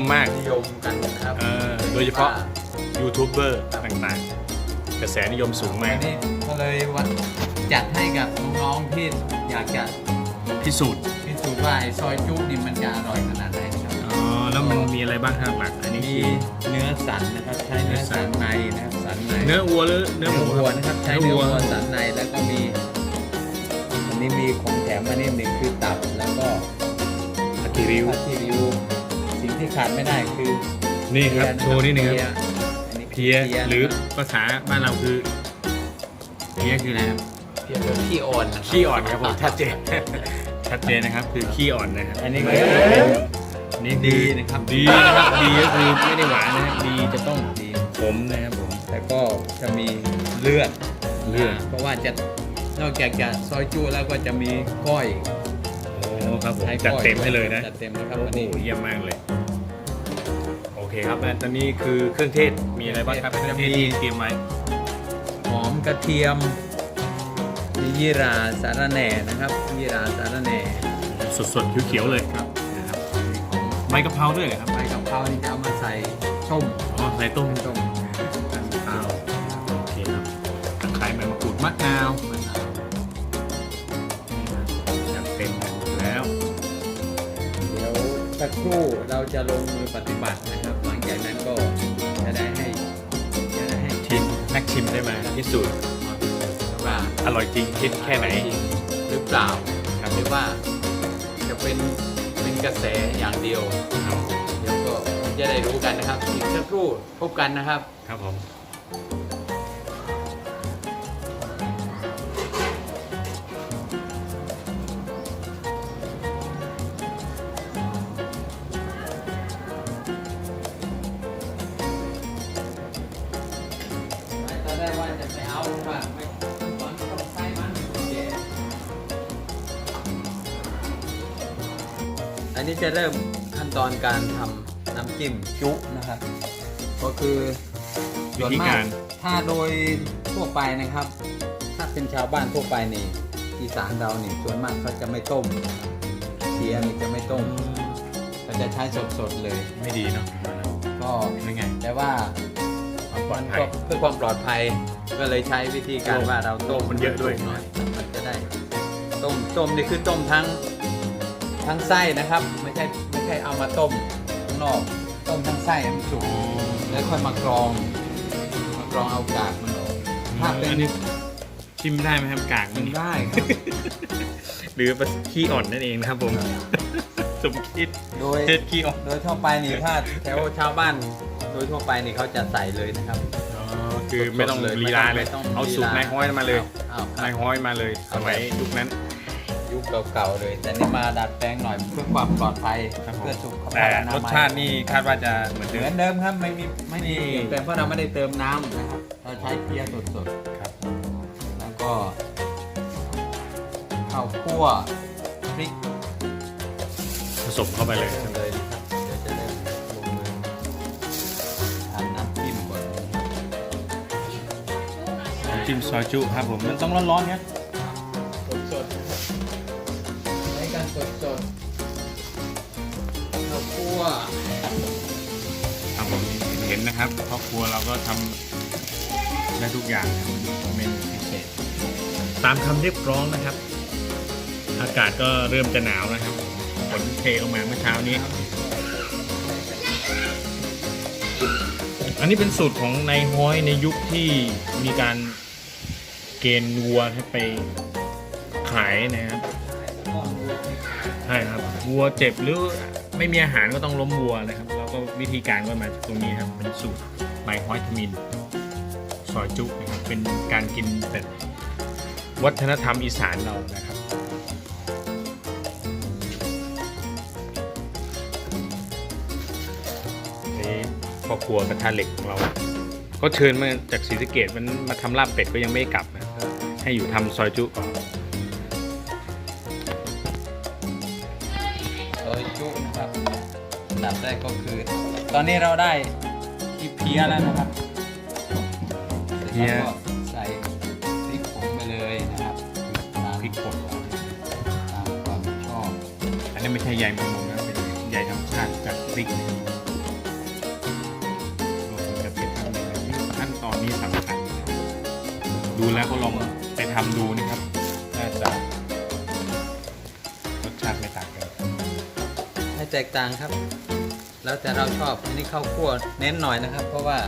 ยมมากนิยมกันนะครับเออโดยเฉพาะยูทูบเบอร์ต่างๆ กระแสนิยมสูงมากอันนี้ก็เลยวัดจัดให้กับน้องๆที่อยากจะพิสูจน์พิสูจน์ว่าไอ้ซอยจุนี่มันจะอร่อยขนาดไหนนะครับอ๋อแล้วมันมีอะไรบ้างครับหลัก อันนี้มีคือเนื้อสันนะครับใช้เนื้อสันในนะครับสันในเนื้อวัวหรือเนื้เนื้ออหมูวัวนะครับใช้เนื้อวัวครับสันในแล้วก็มีอันนี้มีของแถมมานิดหนึ่งคือตับแล้วก็อากิริวผักชีริว สิ่งที่ขาดไม่ได้คือนี่ครับเพียะโชว์นิดนึงครับเพียอันนี้เพียนะหรือคบภาษาบ้านเราคือเพียคืออะไรครับเพียคือขี้อ่อนนะครับขี้อ่อนครับผมชัดเจนชัดเจนนะครับคือขี้อ่อนนะครับอันนี้ก็นี่ดีนะครับดีนะครับดีก็คือไม่ได้หวานนะครับดีจะต้องดีขมนะครับผมแล้วก็จะมีเลือดเลือดเพราะว่าจะนอกจากจะซอยจูแล้วก็จะมีก้อยโอ้ครับผมใช้ก้จัดอยเต็มให้เลยนะจัดเต็มนะครับโอ้วันโหนี้เยี่ยมมากเลยโอ เคครับและตอนนี้คือเครื่องเทศมีอะไรบ้างครับเครื่องเทศที่เตรียมไว้หอมกระเทียมมียี่หราสาระแหน่นะครับยี่หราสาระแหน่สดๆเขียวๆเลยครับนะครับใบกะเพราด้วยเหรอครับใบกะเพรานี่จะเอามาใส่ต้มอ๋อใส่ต้มต้มข้าวโอเคครับตะไคร้ใบมะกรูดมะนาว ครู่เราจะลงมือปฏิบัตินะครับ หลังจากนั้นก็จะได้ให้จะได้ให้ชิมนักชิมได้มาพิสูจน์ว่าอร่อยจริงคิดแค่ไหนจริงหรือเปล่าครับหรือว่าจะเป็นเป็นกระแสอย่างเดียวครับเดี๋ยวก็จะได้รู้กันนะครับอีกสักครู่พบกันนะครับ ครับผม อันนี้จะเริ่มขั้นตอนการทำน้ำจิ้มจุนะครับ ก็คือวิส่วนธีมาการกถ้าโดยทั่วไปนะครับ ถ้าเป็นชาวบ้านทั่วไปนี่อีสานเรานี่ส่วนมากเขาจะไม่ต้มเทียนี่จะไม่ต้มเขาจะใช้สดๆเลย ไม่ดีเนาะก็ไม่ไง แต่ว่าความปลอดมันภัย ก็เพื่อความปลอดภัยก็เลยใช้วิธีการว่าเราต้มมันเยอะด้วย หน่อยมันจะได้ ต้มต้มนี่คือต้มทั้ง ทั้งไส้นะครับ ไม่ใช่ไม่ใช่เอามาต้มข้างนอกต้มทั้งไส้ให้มันสุกแล้วค่อยมากรองมากรองเอากากมันออกถ้าเป็นอันนี้ ชิมได้ไหมครับกากกิมันนได้ครับ หรือขี้อ่อนนั่นเองนะครับผม สมคิดโดย เทศขี้อ่อนโดยทั่วไปนี่ถ้าแถวชาวบ้านโดยทั่วไปนี่เขาจะใส่เลยนะครับ อ๋อคือไม่ต้องสดๆลีลาเลย ไม่ต้องเอาสูตรลีลนายห้อยมาเลยเอาครับ นายห้อยมาเลยสมัยยุคนั้น ยุคเก่าๆเลย แต่นี่มาดัดแปลงหน่อยเพื่อความปลอดภัยครับผม เพื่อสุขภาแต่พอนามัยรสชาตินี่คาดว่าจะเหมือนเหเดิมือมนเดิมครับไม่มีไม่มีนี่เปลี่ยนแปลงเพราะเราไม่ได้เติมน้ำนะครับเราใช้เพียสดครับๆแล้วก็ข้าวคั่วพริกผสมเข้าไปเลยเริ่มเลยนะครับเดี๋ยวจะเริ่มลงมือทำน้ำจิ้มก่อนนะครับน้ำจิ้มซอยจุครับผมมันต้องร้อนๆครับ ดข้าวคั่วครับผมเห็นนะครับครอบครัวเราก็ทำได้ทุกอย่างครับเมนูพิเศษตามคำเรียกร้องนะครับ อากาศก็เริ่มจะหนาวนะครับฝนเทลงมาเมื่อเช้านี้ อันนี้เป็นสูตรของนายฮ้อยในยุคที่มีการเกณฑ์วัวให้ไปขายนะครับ ใช่ครับวัวเจ็บหรือไม่มีอาหารก็ต้องล้มวัวนะครับแล้วก็วิธีการก็มาจากตรงนี้ครับเป็นสูตรใบฮอยทมินซอยจุนะครับเป็นการกินแบบวัฒนธรรมอีสานเรานะครับนี่พ่อครัวกระทะเหล็กของเรา ก็เชิญมาจากศรีสะเกดมันมาทำลาบเป็ดก็ยังไม่กลับนะให้อยู่ทำซอยจุก่อน ได้ก็คือ ตอนนี้เราได้พริกเพียแล้วนะครับเพียใส่พริกผงไปเลยนะครับพริกป่นตามความชอบ อันนี้ไม่ใช่ใหญ่มุมนะเป็นใหญ่ธรรชาติจากพริกนะครวมถึงกระเทียทำยังงนี่ขั้นตอนนี้สำคัญดูแล้วก็ลองไปทำดูนะครับ น่าจะรสชาติไม่ต่างกัน ให้แตกต่างครับ แล้วแต่เราชอบอันนี้ข้าวคั่วเน้นหน่อยนะครับ เพราะว่า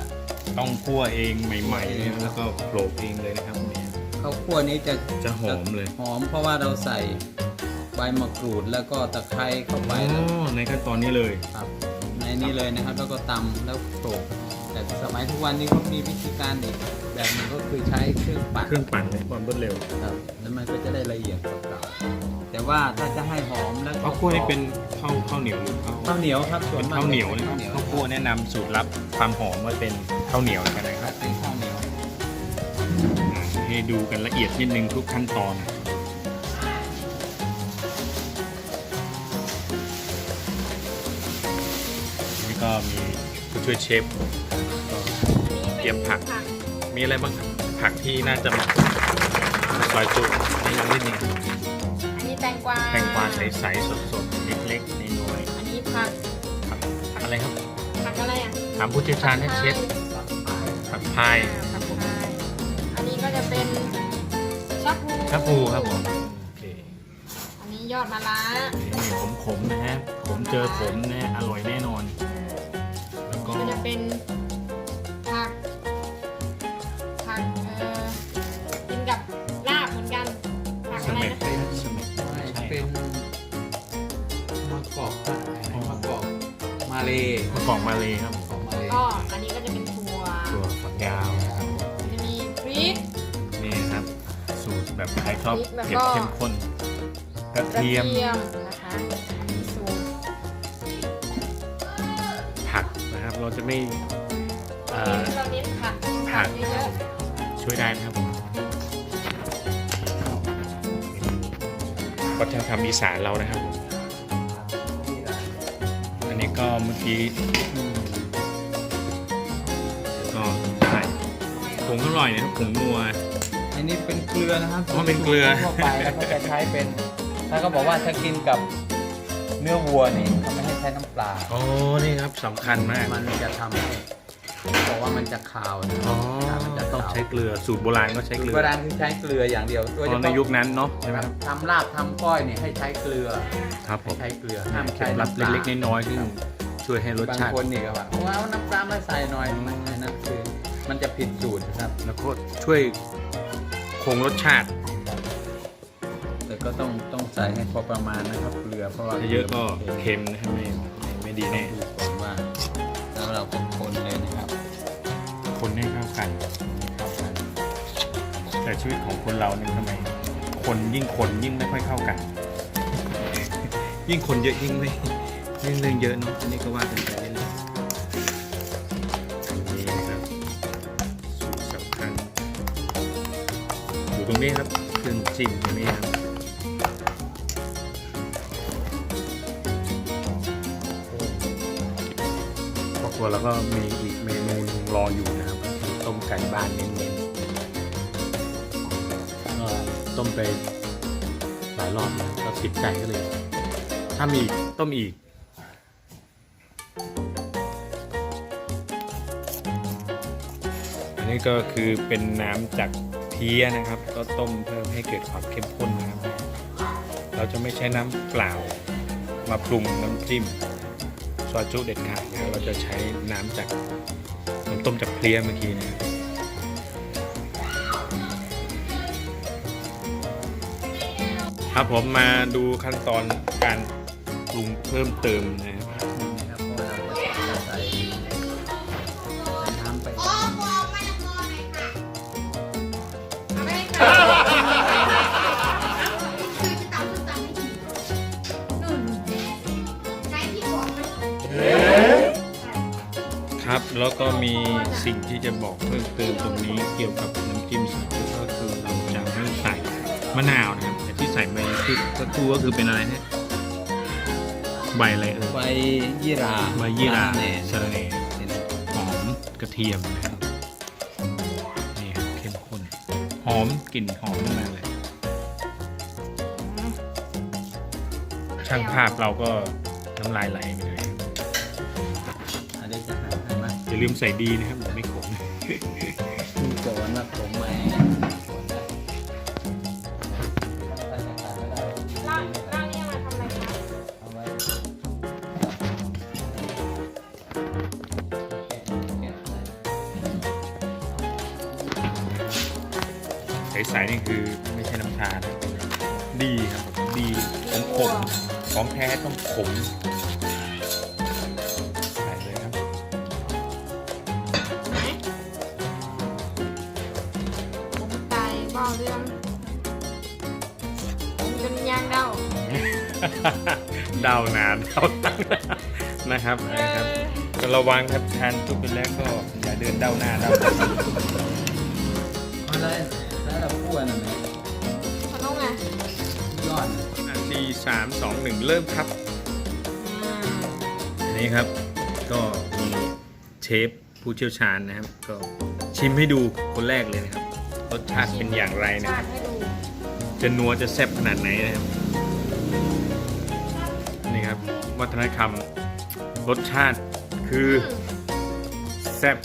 ต้องคั่วเองใหม่ๆเนี่ยแล้วก็โขลกเองเลยนะครับเนี่ย ข้าวคั่วนี้จะจะหอมเลย หอมเพราะว่าเราใส่ใบมะกรูดแล้วก็ตะไคร้เข้าไปอ๋แล้วอในขั้นตอนนี้เลย ครับ ในนี้เลยนะครับแล้วก็ตำแล้วโขลกแต่สมัยทุกวันนี้ก็มีวิธีการอีกแบบหนึงก็คือใช้เครื่องปั่นเครื่องปั่นในความรวดเร็ว ครับแล้วมันก็จะได้ละเอียดกว่าเก่า แต่ว่าถ้าจะให้หอมแล้วก็ข้าวคั่วนี่เป็นข้าวข้าวเหนียวหรือข้าวข้าวเหนียวครับส่วเป็นนมากข้าวเหนียวนะคข้ารับวเหนียวข้าวคั่วแนะนำสูตรลับความหอมว่าเป็นข้าวเหนียวกันนะครับเป็นข้าวเหนียวอ่าให้ดูกันละเอียดนิดนึงทุกขั้นตอน นี่ก็มีผู้ช่วยเชฟก็เตรียมผัก มีอะไรบ้างครับผักที่น่าจะเหมาะซอยจุให้ลองนิดนึงอันนี้ แตงกวาแตงกวาใสๆสดๆเล็กๆน้อยอันนี้ผักๆผักอะไรครับผักอะไรอะถามผู้เชี่ยวชาญให้เชฟผักพายผักพายอันนี้ก็จะเป็นชักพูชะพูครับผมโอเคอันนี้ยอดมะระนี่ขมๆนะฮะผมเจอผมนะฮะอร่อยแน่นอน แล้วก็ก็จะเป็น เลยมะกอกมาเลยครับมะกอกมาเลยก็อันนี้ก็จะเป็นถั่วตัวฝักยาวนะครับจะมีพริก นี่ครับสูตรแบบใครชอบพริกแล้วเผ็ดก็เข้มข้นกระกระเทีเทียยมมนะคะอันนี้สูตรผักนะครับ เราจะไม่เอ่อ เราเน้นผักผักเยอะช่วยได้นะครับผมวัฒนธรรมอีสานเรานะครับผมอั นนี้ก็เมื่อกี้ก็ใส่ผงอร่อยนะครับผงนัว อันนี้เป็นเกลือนะครับอ๋อเป็นเกลือ ทั่วไปแล้วก็จะใช้เป็นถ้าก็บอกว่าถ้ากินกับเนื้อวัวนี่เขาไม่ให้ใช้น้ำปลา โอ้นี่ครับสำคัญมาก มันจะทำให้ บอกว่ามันจะคาวนะอ๋อมันจะต้องคาวใช้เกลือสูตรโบราณก็ใช้เกลือโบราณคือใช้เกลืออย่างเดียวโดยตเฉอนในพาะยุคนั้นเนาะใช่ไหมครับทำลาบทำก้อยนี่ให้ใช้เกลือครับผมใช้เกลือห้าห้ามมเคล็ใช้ดลับน้ำปลาเล็กๆน้อยๆที่ช่วยให้รสบางชาติคนนี่ก็ว่าว้าวน้ำปลามาใส่หน่อยมันอันนั่นคือมันจะผิดสูตรนะครับ แล้วก็ช่วยคงรสชาติแต่ก็ต้องต้องใส่ให้พอประมาณนะครับเกลือเพราะว่าถ้าเยอะก็เค็มนะครับไม่ไม่ไม่ดีแน่ ดูก่อนว่าแล้วเราก็คนเลยนะครับคน แต่ชีวิตของคนเราเนี่ยทำไมคนยิ่งคนยิ่งไม่ค่อยเข้ากัน ยิ่งคนเยอะยิ่งไม่ยิ่งเรื่องเยอะเนาะอันนี้ก็ว่ากันไปเรื่อยๆอันนี้นะครับสูตรสำคัญอยู่ตรงนี้ครับเครื่องจิ้มตรงนี้ครับครอบครัวเราก็มีอีกเมนูรออยู่นะครับคือต้มไก่บ้านเน้น ต้มไปหลายรอบแล้วติดใจก็เลย ถ้ามีอีกต้มอีก อันนี้ก็คือเป็นน้ำจากเพี้ยนะครับ ก็ต้มเพิ่มให้เกิดความเข้มข้นนะครับ เราจะไม่ใช้น้ำเปล่ามาปรุงน้ำจิ้มซอยจุเด็ดขาดนะเราจะใช้น้ำจากน้ำต้มจากเพลียเมื่อกี้นะครับ ครับผมมาดูขั้นตอนการปรุงเพิ่มเติมนะครับนะครับเพราะว่าเราจะใส่ใส่น้ำไปเอาไปให้ค่ะครับ แล้วก็มีสิ่งที่จะบอกเพิ่มเติมตรงนี้เกี่ยวกับน้ำจิ้มสายชูก็คือเราจะไม่ใส่มะนาวนะครับ ที่ใส่ไปคือสักครู่ก็คือเป็นอะไรฮะใบอะไรเอ่ยใบยี่หราใบยี่หร่าแหน่สะระแหน่หอมกระเทียมนะครับนี่ครับเข้มข้นหอมกลิ่นหอมมากเลยช่างภาพเราก็น้ำลายไหลไปเลยอันนี้จะหาให้ไหมอย่าลืมใส่ดีนะครับ นี่คือไม่ใช่น้ำชานะดีครับผมดีของขมของแท้ต้องขมใส่เลยครับไหนผมไก่เบ้าเรื่องผมเป็นยางเดาเดานานเดาตั้งนะครับนะครับก็ระวังครับทานทุกไปแล้วก็อย่าเดินเดาหน้าเดาหลังอะ ไรแล้วเราพูดอันนั้นไหมขนมไงยอดสี่สามสองหนึ่งเริ่มครับอืมอันนี้ครับ ก็มีเชฟผู้เชี่ยวชาญนะครับ ก็ชิมให้ดูคนแรกเลยนะครับรสชาติเป็นอย่างไรนะชาครับติให้ดูจะนัวจะแซ่บขนาดไหนนะครับนี่ครับ วัฒนธรรมรสชาติคือมแซ่บ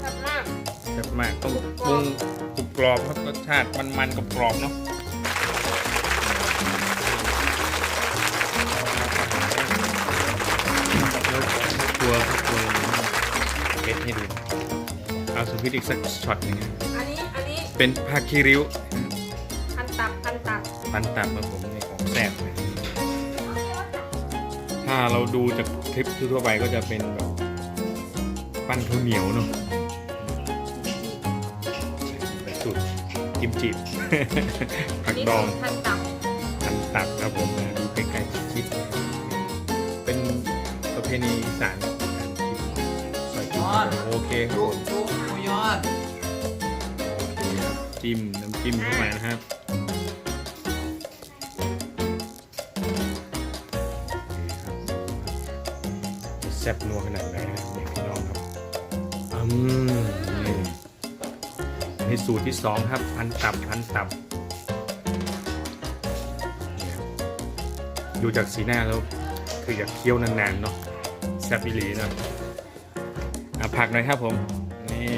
แซ่บมาก แซ่บมากต้องปรุง กรุบกรอบครับรสชาติมันๆกับกรอบๆเนาะแล้วตัวตัวเผ็ดให้ดูเอาสุพิษอีกสักช็อตหนึงนะอันนี้อันนี้เป็นผ้าคีริ้วพันตับพันตับปันตับครับผมในของแซ่บเลยถ้าเราดูจากคลิปทั่วๆไปก็จะเป็นแบบปั้นข้าวเหนียวเนาะ จิผักดองพันตับปันตับครับผมนะดูใกล้ๆชิดๆเป็นประเพณีอีสานการกินซอยจุ๊โอเคครับจุผมจุหมูยอดโอเคครับจิ้มน้ำจิ้มเข้ามานะครับจะแซ่บนัวขนาดไหนนะเด็กพี่น้องครับอืมนี่ใน สูตรที่สองครับ พันตับพันตับเนี่ยครับ ดูจากสีหน้าแล้ว คืออยากเคี้ยวนานๆเนาะแซ่บอีหลีเนาะอะผักหน่อยครับผม นี่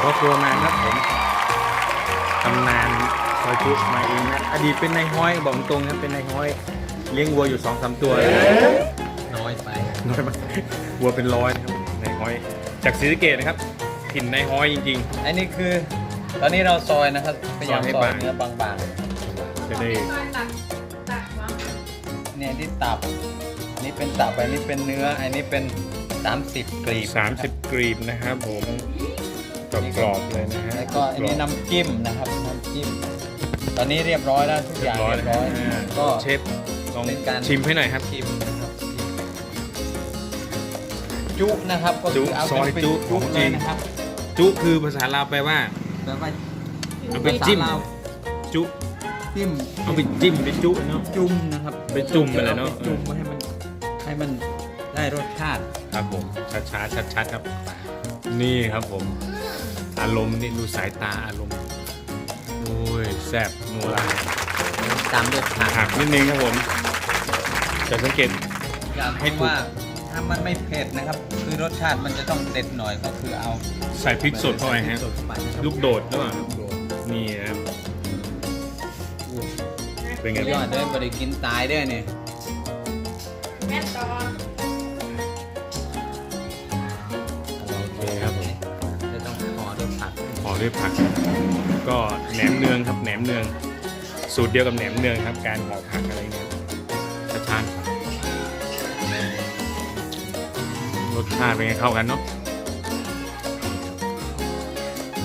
ครอบครัวมาครับผมตำนานซอยจุมาเองนะอดีตเป็นนายห้อยบอกตรงครับเป็นนายห้อย เลี้ยงวัวอยู่สองสามตัวน้อยไปน้อยมากวัวเป็นร้อยนะครับนายห้อย จากศรีสะเกดนะครับ ถิ่นนายห้อยจริง อันนี้คือ ตอนนี้เราซอยนะครับพยายามซอยให้ซอยบาง เนื้อบางๆ จะได้ซอยตับตับวะๆเนี่ยที่ตับอันนี้เป็นตับอันนี้เป็นเนื้อ อันนี้เป็น 30กรีบ30 กรีบนะครับผมกรอบๆเลยนะฮะแล้วก็อันนี้น้ำจิ้มนะครับน้ำจิ้มตอนนี้เรียบร้อยแล้วทุกเรีอยย่างบร้อยเรียแล้วบร้อยนะฮะก็ เชฟลองเป็นการ ชิมให้หน่อยครับ ชิมนะครับจุนะครับก็จุคือเอาซอยเป็นจุจุของจเลริยงนะครับ จุคือภาษาลาวแปลว่า แปลว่าเอาไปจิ้ม ภาษาลาวจุ จิ้มเอาไปจิ้มไปจุเนาะ จุ่มนะครับไปจุ่มไปเลยเนอะอไปจุ่มให้มันให้มันได้รสชาติครับผมช้าๆชัดๆครับ นี่ครับผม อารมณ์นี่ดูสายตาอารมณ์โอ้ยแซ่บนัวลายตามด้วยผักหักนิดนึงครับผมจะสังเกต อยากให้ให้ถูก ว่า ถ้ามันไม่เผ็ดนะครับ คือรสชาติมันจะต้องเด็ดหน่อยก็คือเอาใส่พริกสดเข้าไปฮะสดเข้าไปนะครับลูกโดดหรือเปล่าลูกโดดนี่นะครับ เป็นไงยอบ้าดงเด้อบริกินตายเด้อเนี่ยแม่ตอนโอเคครับผมจะต้องห่อด้วยผักขอด้วยผัก ก็แหนมเนืองครับแหนมเนือง สูตรเดียวกับแหนมเนืองครับ การห่อผักอะไรเงี้ย สชาติเป็นไงเข้ากันเนาะ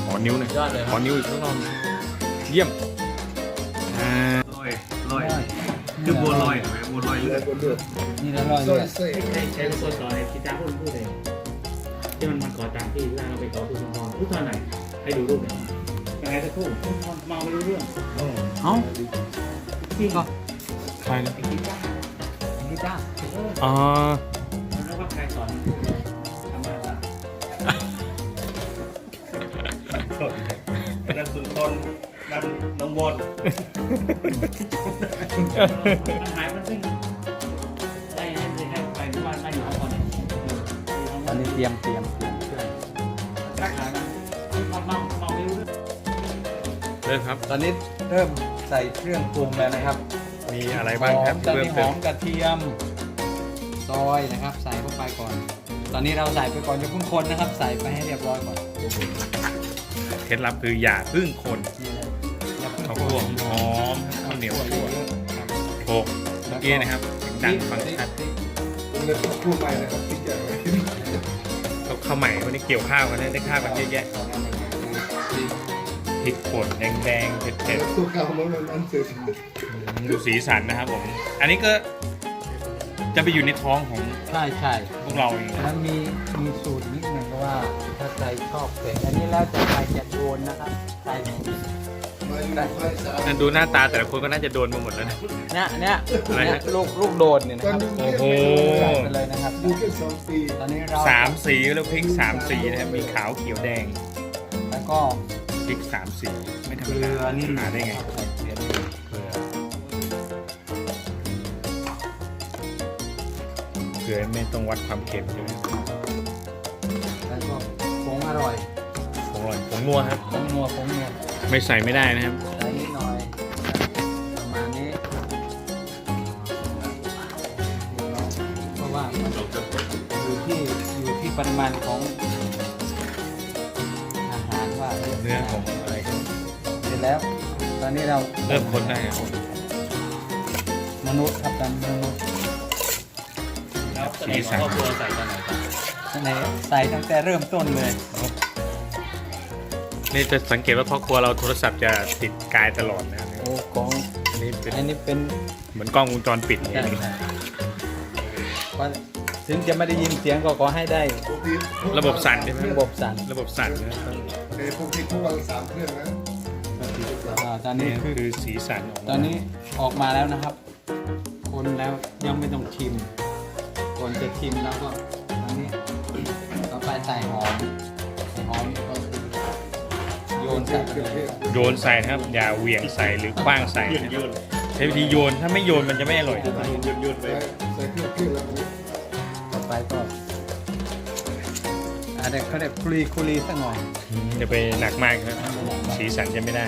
ขอนิ้วหน่อยยอดเลยคขรัอบนิ้วอีกสักรอบเยี่ยมอ่าลอยลอยคือบัวลอยเห็นไหมบัวลอยเลือดนี่อร่อยเลยใช้ใช้สดต่อในกิจาพูดพูดเลยที่มันมาขอตามที่เวลาเราไปขอทุนทองทุกตอนไหนให้ดูรูปหน่อยยังไงสักครู่ทุกคนมองไม่รู้เรื่องเอ้าจริงก็ใครนะไอ้กีตาร์นี่จ้าเอออ๋อแล้ วว่าใครสอนทำมาบ้างนักสุนทรนันนงบนมันหายมันซึ่งได้ให้ให้ไปที่บ้านบ้านอยู่ห้องก่อนเนี่ยตอนนี้เตรียมเตรียมเตรียมเครื่องรักษามันมองมองมองไม่รู้เรื่องเริ่มครับ ตอนนี้เริ่มใส่เครื่องปรุงแล้วนะครับมีอะไรบ้างครับตอนเพิ่มนี้หเติอมมกระเทียมซอยนะครับ ใส่ อนนี้เราใส่ไปก่อนจะพุ่งคนนะครับ ใส่ไปให้เรียบร้อยก่อนเคล็ดลับคืออย่าพึ่งคนนี่เลยอย่าเพิ่งข้าวคั่วหอมข้าวเหนียวคั่วโขลกเมื่อกี้นะครับเสียงดังฟังชัดผมเลยพูดใหม่นะครับพี่แจ๋วเขาข้าวใหม่วันนี้เกี่ยวข้าวกันนะได้ข้าวกันเยอะแยะพริกป่นแดงๆเผ็ดตัวเก่ามันมันอันเสร็จๆดูสีสันนะครับผม อันนี้ก็ จะไปอยู่ในท้องของใช่ใช่พวกเราเองนะแล้วมีมีสูตรนิดหนึ่งก็ว่าถ้าใครชอบเผ็ดอันนี้แล้วแต่ใครจะโดนนะครับใครมาอยู่ภาคอีสานนั่นดูหน้าตาแต่ละคนก็น่าจะโดนมาหมดแล้วนะ เนี่ยเนี่ยอะไรเนี่ยฮะ ลูกลูกโดดเนี่ยนะตอนครับนี้โอ้โหใส่ไปเลยนะครับดูแค่สองปีตอนนี้เราสามสีแล้วพริกสามสีนะครับมีขาวเขียวแดงแล้วก็พริกสามสีไม่ธรรเกมลืดาอนี่หาได้ไง ใส่ ลือไม่ต้องวัดความเค็มใช่ไหมแล้วก็ผงอร่อยผงอร่อยผงนัวครับผงนัวผงนัวไม่ใส่ไม่ได้นะครับใส่นิดหน่อยประมาณนี้เพราะว่ามันอยู่ที่อยู่ที่ปริมาณของอาหารว่าเนื้อของอะไรครับเสร็จแล้ว ตอนนี้เราเริ่มคนได้ครับมนุษย์ครับตามมนุษย์ แล้วในครอบครัวใส่ตอนไหนครับในใส่ตั้งแต่เริ่มต้นเลย นี่จะสังเกตว่าพ่อครัวเราโทรศัพท์จะติดกายตลอดนะโอ้ของอันนี้เป็นอันนี้เป็นเหมือนกล้องวงจรปิดเนี่ใช่ยใช่ว่าถึงจะไม่ได้ยินเสียงก็ขอให้ได้ระบบสั่นใช่ไหมระบบสั่นระบบสั่นนะต้องเออปกติพวกวันสามเครื่องนะอ่าตอนนี่นี้คือ คือสีสันออกมาตอนนี้ออกมาแล้วนะครับ คนแล้วยังไม่ต้องชิม ก่อนจะชิมแล้วก็ตอนนี้ต่อไปใส่หอมใส่หอมก็คือโยนใส่ไปเลยโยนใส่นะครับ อย่าเหวี่ยงใส่หรือคว้างใส่นะครับใช้วิธีโยนถ้าไม่โยนมันจะไม่อร่อยใส่ใส่เครื่องเครื่องแล้วต่อไปก็อะไรเขาเรียกคุรีคุรีสักหน่อยจะไปหนักมากครับสีสันจะไม่ได้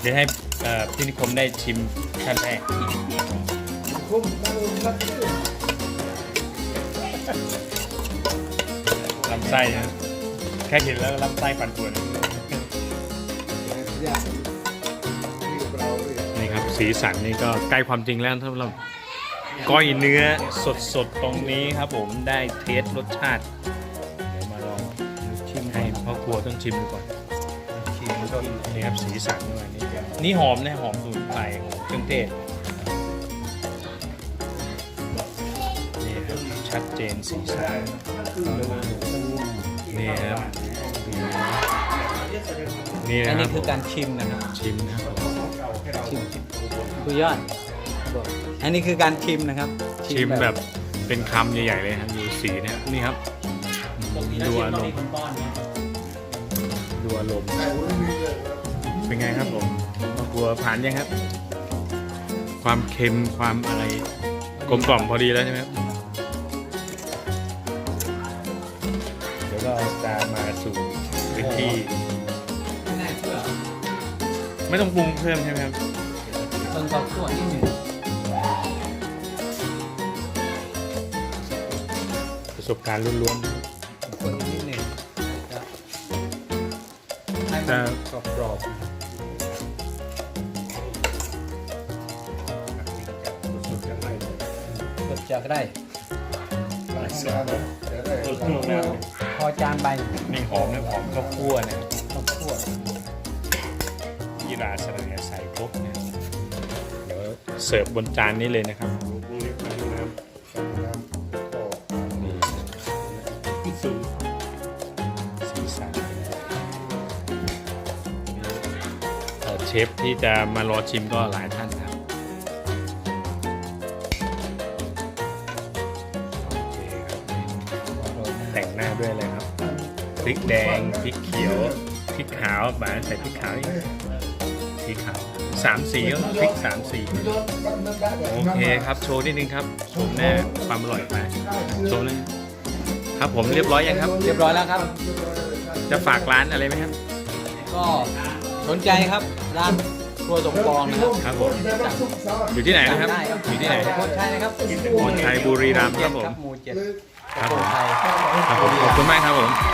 เดี๋ยวให้เอ่อพี่นิคมได้ชิมขั้นแรก คุ้มนั่งรักเลยลำไส้นะแค่เห็นแล้วลำไส้ปั่นป่วนยากนี่กับเราเลยนี่ครับ สีสันนี่ก็ใกล้ความจริงแล้วสำหรับก้อยเนื้อสดๆ ตรงนี้ครับผมได้เทสรสชาติ เดี๋ยวมาลองชิมให้พ่อครัวต้องชิมดูก่อนชิมก็นี่ครับสีสันด้วยนี่นี่หอมนะหอมสมุนไพรหอมเครื่องเทศ ชัดเจนสีสันนี่ครับนี่อันนะคนี้รับคือการชิมนะครับชิมนะครับชิมคุยยอดบอกอันนี้คือการชิมนะครับชิมแบบเป็นคำใหญ่ ๆ เลยครับดูสีนะครับนี่ครับปกติแล้วดูชิมอาต้รองมมีณ์คนป้อนเนี่ยดูอารมณ์ไก่วันนี้เลยเป็นไงครับผมพ่อครัวผ่านยังครับ ความเค็มความอะไรกลมกล่อมพอดีแล้วใช่ไหมครับ เดี๋ยวเราจะมาสู่พื้นที่ไม่น่าเชื่อไม่ต้องปรุงเพิ่มใช่ไหมครับต้นข้าวคั่วนิดหนึ่งประสบการณ์ล้วนคนนิดหนึ่งจะให้ๆมัจะนกรอบๆก็จะได้หลายงานนะแต่ได้พ อจานใบนี่หอมนะหอมข้าวคั่วนะข้าวคั่วยีราสระแหน่ใส่ครบนะเดี๋ยวเสิร์ฟบนจานนี้เลยนะครับนี่สีสันเอ่อเชฟที่จะมารอชิมก็หลายท่าน พริกแดงพริกเขียวพริกขาวบานใส่พริกขาวนี่พริกขาวสามสีก็พริกสามสีโอเคครับโชว์นิดนึงครับโชว์หน้าความอร่อยมาโชว์เลยครับผมเรียบร้อยยังครับ เรียบร้อยแล้วครับ จะฝากร้านอะไรไหมครับ ก็สนใจครับร้านครัวสมปองนะครับครับผมแบบว่าสุกสลัดอยู่ที่ไหนนะครับได้ครับอยู่ที่ไหนโพชัยนะครับโพชัยบุรีรัมย์ครับผมหมู่เจ็ดเลยครับผมโพชัยครับผมขอบคุณมากครับผมค